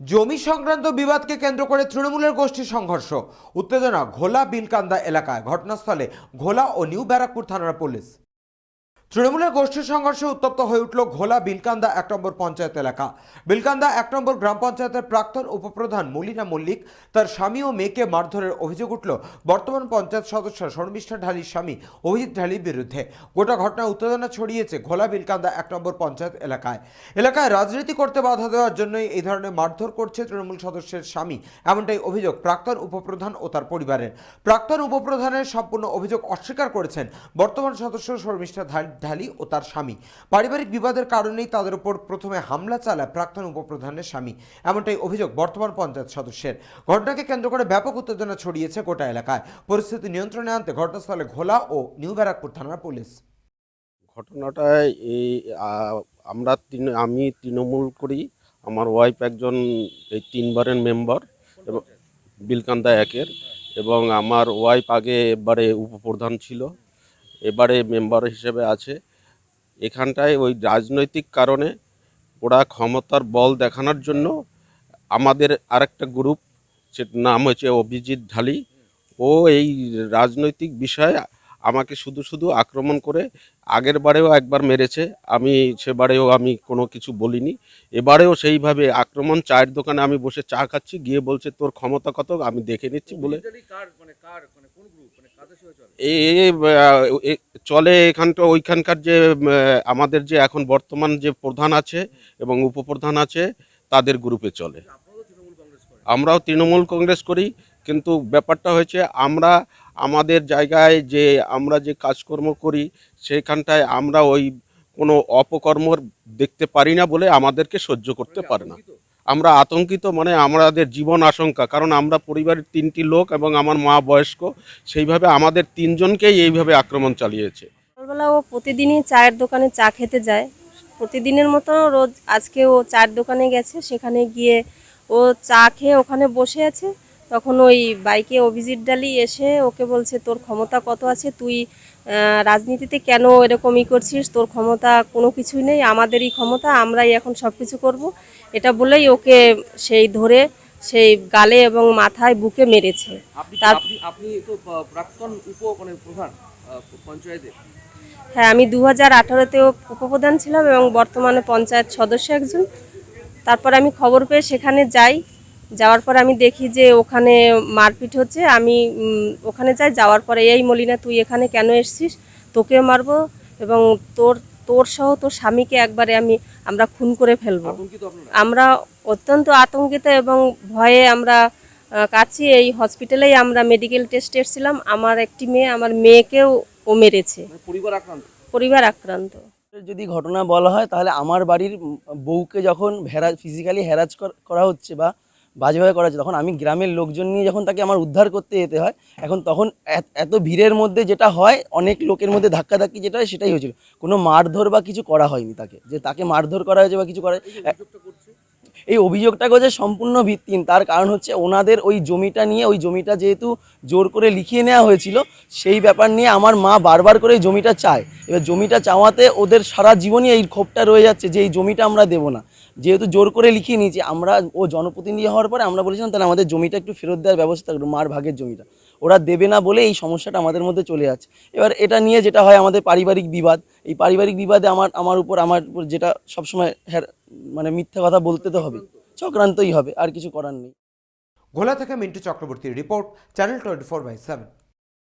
জমি সংক্রান্ত বিবাদকে কেন্দ্র করে তৃণমূলের গোষ্ঠী সংঘর্ষ। উত্তেজনা ঘোলা বিলকান্দা এলাকায়। ঘটনাস্থলে ঘোলা ও নিউ ব্যারাকপুর থানার পুলিশ। তৃণমূলের গোষ্ঠী সংঘর্ষে উত্তপ্ত হয়ে উঠল ঘোলা বিলকান্দা এক নম্বর পঞ্চায়েত এলাকা। বিলকান্দা এক নম্বর গ্রাম পঞ্চায়েতের প্রাক্তন উপপ্রধান মলিনা মল্লিক, তার স্বামী ও মেয়েকে মারধরের অভিযোগ উঠল। বর্তমান পঞ্চায়েত সদস্য শর্মিষ্ঠা ঢালির স্বামী অভিজিৎ ঢালির বিরুদ্ধে। গোটা ঘটনায় উত্তেজনা ছড়িয়েছে ঘোলা বিলকান্দা এক নম্বর পঞ্চায়েত এলাকায়। এলাকায় রাজনীতি করতে বাধা দেওয়ার জন্যই এই ধরনের মারধর করছে তৃণমূল সদস্যের স্বামী, এমনটাই অভিযোগ প্রাক্তন উপপ্রধান ও তার পরিবারের। প্রাক্তন উপপ্রধানের সম্পূর্ণ অভিযোগ অস্বীকার করেছেন বর্তমান সদস্য শর্মিষ্ঠা ঢাল- ঢালি ও তার স্বামী। পারিবারিক বিবাদের কারণেই তাদের উপর প্রথমে হামলা চালায় প্রাক্তন উপপ্রধানের স্বামী। এমনটাই অভিযোগ বর্তমান পঞ্চায়েত সদস্যের। ঘটনাকে কেন্দ্র করে ব্যাপক উত্তেজনা ছড়িয়েছে গোটা এলাকায়। পরিস্থিতি নিয়ন্ত্রণে আনতে ঘটনাস্থলে ঘোলা ও নিউ ব্যারাকপুর থানার পুলিশ। ঘটনাটায় এই আমরা তিন, আমি তৃণমূল করি। আমার ওয়াইফ একজন, এই তিনবারের মেম্বার এবং বিলকান্দা একের। এবং আমার ওয়াইফ আগে এবারে উপপ্রধান ছিল। এবারে মেম্বার হিসেবে আছে। এখানটায় ওই রাজনৈতিক কারণে ওরা ক্ষমতার বল দেখানোর জন্য আমাদের আরেকটা গ্রুপ, নাম হচ্ছে অভিজিৎ ঢালি। ও এই রাজনৈতিক বিষয়ে আমাকে শুধু শুধু আক্রমণ করে আগের বারেও একবার মেরেছে। আমি সেবারেও আমি কোনো কিছু বলিনি। এবারেও সেইভাবে আক্রমণ চায়ের দোকানে আমি বসে চা খাচ্ছি গিয়ে বলছে তোর ক্ষমতা কত? আমি দেখে নিচ্ছি বলে। মানে মানে মানে এ- চলে এখানটা ওইখানকার যে আমাদের যে এখন বর্তমান যে প্রধান আছে এবং উপপ্রধান আছে তাদের গ্রুপে চলে আপনারাও তৃণমূল কংগ্রেস করেন আমরাও তৃণমূল কংগ্রেস করি, কিন্তু ব্যাপারটা হয়েছে আমরা আমাদের জায়গায় যে আমরা যে কাজকর্ম করি, সেখানটায় আমরা ওই কোনো অপকর্ম দেখতে পারি না বলে আমাদেরকে সহ্য করতে পারে না। আমরা আতঙ্কিত মানে আমাদের জীবন আশঙ্কা, কারণ আমরা পরিবারের তিনটি লোক এবং আমার মা বয়স্ক, সেইভাবে আমাদের তিনজনকেই এইভাবে আক্রমণ চালিয়েছে। সকালবেলা ও প্রতিদিনই চায়ের দোকানে চা খেতে যায়। প্রতিদিনের মতো রোজ আজকে ও চায়ের দোকানে গেছে, সেখানে গিয়ে ও চা খেয়ে ওখানে বসে আছে। তখন ওই বাইকে অভিজিৎ ডালি এসে ওকে বলছে তোর ক্ষমতা কত আছে? তুই রাজনীতিতে কেন এরকমই করছিস? তোর ক্ষমতা কোনো কিছুই নেই আমাদেরই ক্ষমতা আমরাই এখন সব কিছু করব। এটা বলেই ওকে সেই ধরে সেই গালে এবং মাথায় বুকে মেরেছে। আপনি তার- আপনি আপনি তো প্রাক্তন উপ মানে প্রধান পঞ্চায়েতের হ্যাঁ আমি দু হাজার আঠারোতেও উপপ্রধান ছিলাম এবং বর্তমানে পঞ্চায়েত সদস্য একজন। তারপর আমি খবর পেয়ে সেখানে যাই। যাওয়ার পর আমি দেখি যে ওখানে মারপিট হচ্ছে। আমি ওখানে যাই যাওয়ার পরে এই মলিনা তুই এখানে কেন এসছিস? তোকেও মারবো এবং তোর তোর সহ তোর স্বামীকে একবারে আমি আমরা খুন করে ফেলব। আমরা অত্যন্ত আতঙ্কিত এবং ভয়ে আমরা কাছি এই হসপিটালেই আমরা মেডিকেল টেস্ট এসেছিলাম। আমার একটি মেয়ে আমার মেয়েকেও ও মেরেছে। মানে পরিবার আক্রান্ত? পরিবার আক্রান্ত। যদি ঘটনা বলা হয়, তাহলে আমার বাড়ির বউকে যখন হ্যারা ফিজিক্যালি হ্যারাজ করা হচ্ছে বা বাজেভাবে করা হচ্ছে, তখন আমি গ্রামের লোকজন নিয়ে যখন তাকে আমার উদ্ধার করতে যেতে হয়, এখন তখন এত- এত ভিড়ের মধ্যে যেটা হয়, অনেক লোকের মধ্যে ধাক্কাধাক্কি যেটা হয়, সেটাই হয়েছিল। কোনো মারধর বা কিছু করা হয়নি তাকে। যে তাকে মারধর করা হয়েছে বা কিছু করা এই অভিযোগটা করছে সম্পূর্ণ ভিত্তিহীন, তার কারণ হচ্ছে ওনাদের ওই জমিটা নিয়ে, ওই জমিটা যেহেতু জোর করে লিখিয়ে নেওয়া হয়েছিল, সেই ব্যাপার নিয়ে আমার মা বারবার করে জমিটা চায়। এবার জমিটা চাওয়াতে ওদের সারা জীবনই এই ক্ষোভটা রয়ে যাচ্ছে যে এই জমিটা আমরা দেবো না। যেহেতু জোর করে লিখিয়ে নিয়েছি, আমরা ও জনপ্রতিনিধি হওয়ার পরে আমরা বলেছিলাম, তাহলে আমাদের জমিটা একটু ফেরত দেওয়ার ব্যবস্থা করুন মার ভাগের জমিটা। ওরা দেবে না বলে এই সমস্যাটা আমাদের মধ্যে চলে যাচ্ছে। এবার এটা নিয়ে যেটা হয় আমাদের পারিবারিক বিবাদ, এই পারিবারিক বিবাদে আমার আমার উপর আমার উপর যেটা সবসময় হ্যার মানে মিথ্যা কথা বলতে তো হবে, চক্রান্তই হবে, আর কিছু করার নেই। ঘোলা থেকে মিন্টু চক্রবর্তীর report, channel twenty four by seven.